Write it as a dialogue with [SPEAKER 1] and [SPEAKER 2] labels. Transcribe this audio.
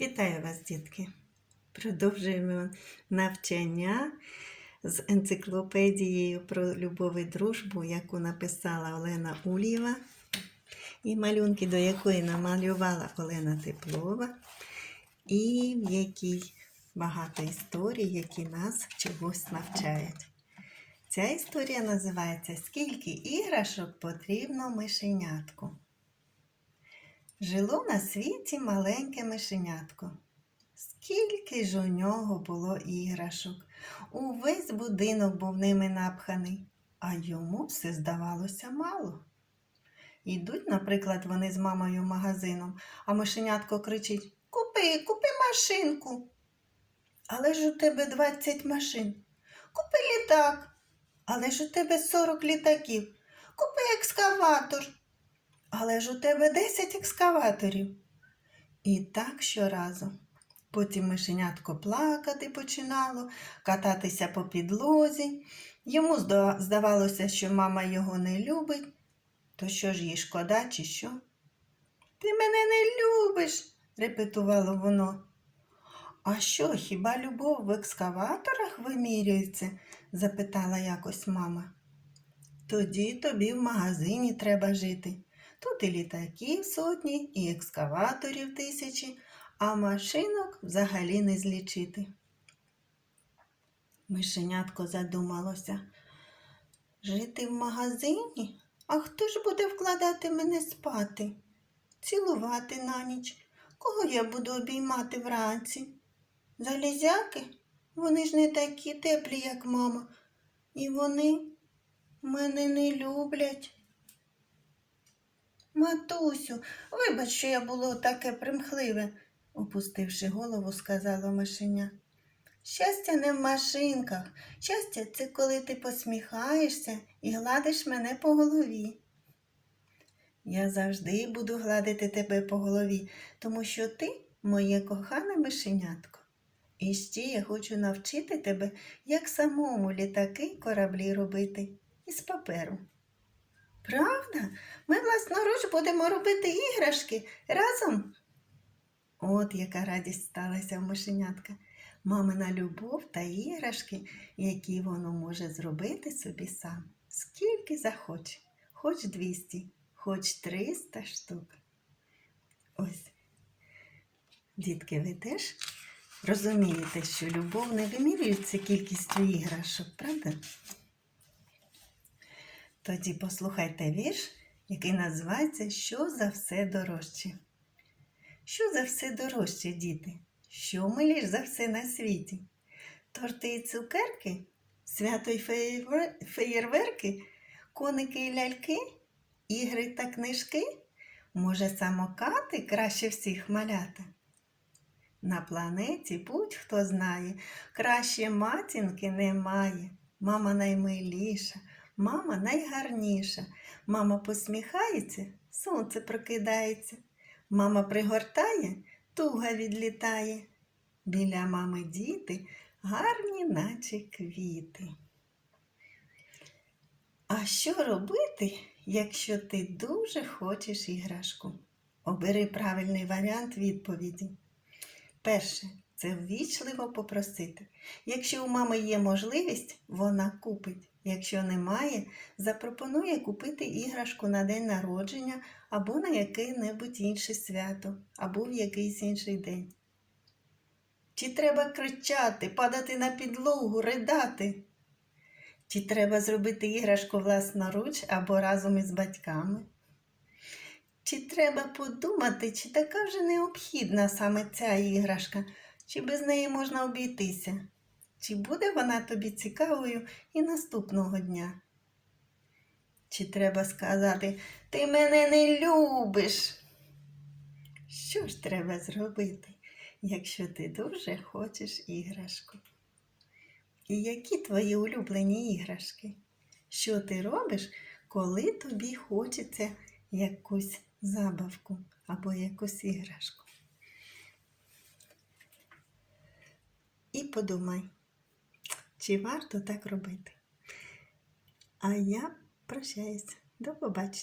[SPEAKER 1] Вітаю вас, дітки! Продовжуємо навчання з енциклопедією про любов і дружбу, яку написала Олена Ульєва, і малюнки, до якої намалювала Олена Теплова, і в якій багато історій, які нас чогось навчають. Ця історія називається Скільки іграшок потрібно мишенятку. Жило на світі маленьке мишенятко. Скільки ж у нього було іграшок. Увесь будинок був ними напханий, а йому все здавалося мало. Йдуть, наприклад, вони з мамою магазином, а мишенятко кричить Купи, купи машинку. Але ж у тебе 20 машин. Купи літак. Але ж у тебе 40 літаків. Купи екскаватор. Але ж у тебе 10 екскаваторів. І так щоразу. Потім мишенятко плакати починало, кататися по підлозі. Йому здавалося, що мама його не любить. То що ж їй шкода, чи що? Ти мене не любиш, репетувало воно. А що, хіба любов в екскаваторах вимірюється? запитала якось мама. Тоді тобі в магазині треба жити. Тут і літаків сотні, і екскаваторів тисячі, а машинок взагалі не злічити. Мишенятко задумалося. Жити в магазині? А хто ж буде вкладати мене спати? Цілувати на ніч? Кого я буду обіймати вранці? Залізяки? Вони ж не такі теплі, як мама, і вони мене не люблять. Матусю, вибач, що я було таке примхливе, опустивши голову, сказала мишеня. Щастя не в машинках. Щастя це коли ти посміхаєшся і гладиш мене по голові. Я завжди буду гладити тебе по голові, тому що ти моє кохане мишенятко. І ще я хочу навчити тебе, як самому літаки кораблі робити із паперу. Правда? Ми власноруч будемо робити іграшки разом. От яка радість сталася в мишенятка. Мамина любов та іграшки, які воно може зробити собі сам. Скільки захоче, хоч 200, хоч 300 штук. Ось. Дітки, ви теж розумієте, що любов не вимірюється кількістю іграшок, правда? Тоді послухайте вірш, який називається Що за все дорожче. Що за все дорожче, діти? Що миліш за все на світі? Торти і цукерки, свято й феєрверки, коники і ляльки, ігри та книжки? Може, самокати краще всіх малята? На планеті будь-хто знає, краще матінки немає. Мама наймиліша, мама найгарніша. Мама посміхається, сонце прокидається. Мама пригортає, туга відлітає. Біля мами діти гарні, наче квіти. А що робити, якщо ти дуже хочеш іграшку? Обери правильний варіант відповіді. Перше це ввічливо попросити. Якщо у мами є можливість, вона купить. Якщо немає, запропонує купити іграшку на день народження або на яке-небудь інше свято, або в якийсь інший день. Чи треба кричати, падати на підлогу, ридати? Чи треба зробити іграшку власноруч або разом із батьками? Чи треба подумати, чи така вже необхідна саме ця іграшка, чи без неї можна обійтися? Чи буде вона тобі цікавою і наступного дня? Чи треба сказати, ти мене не любиш? Що ж треба зробити, якщо ти дуже хочеш іграшку? І які твої улюблені іграшки? Що ти робиш, коли тобі хочеться якусь забавку або якусь іграшку? І подумай, чи варто так робити? А я прощаюся. До побачення.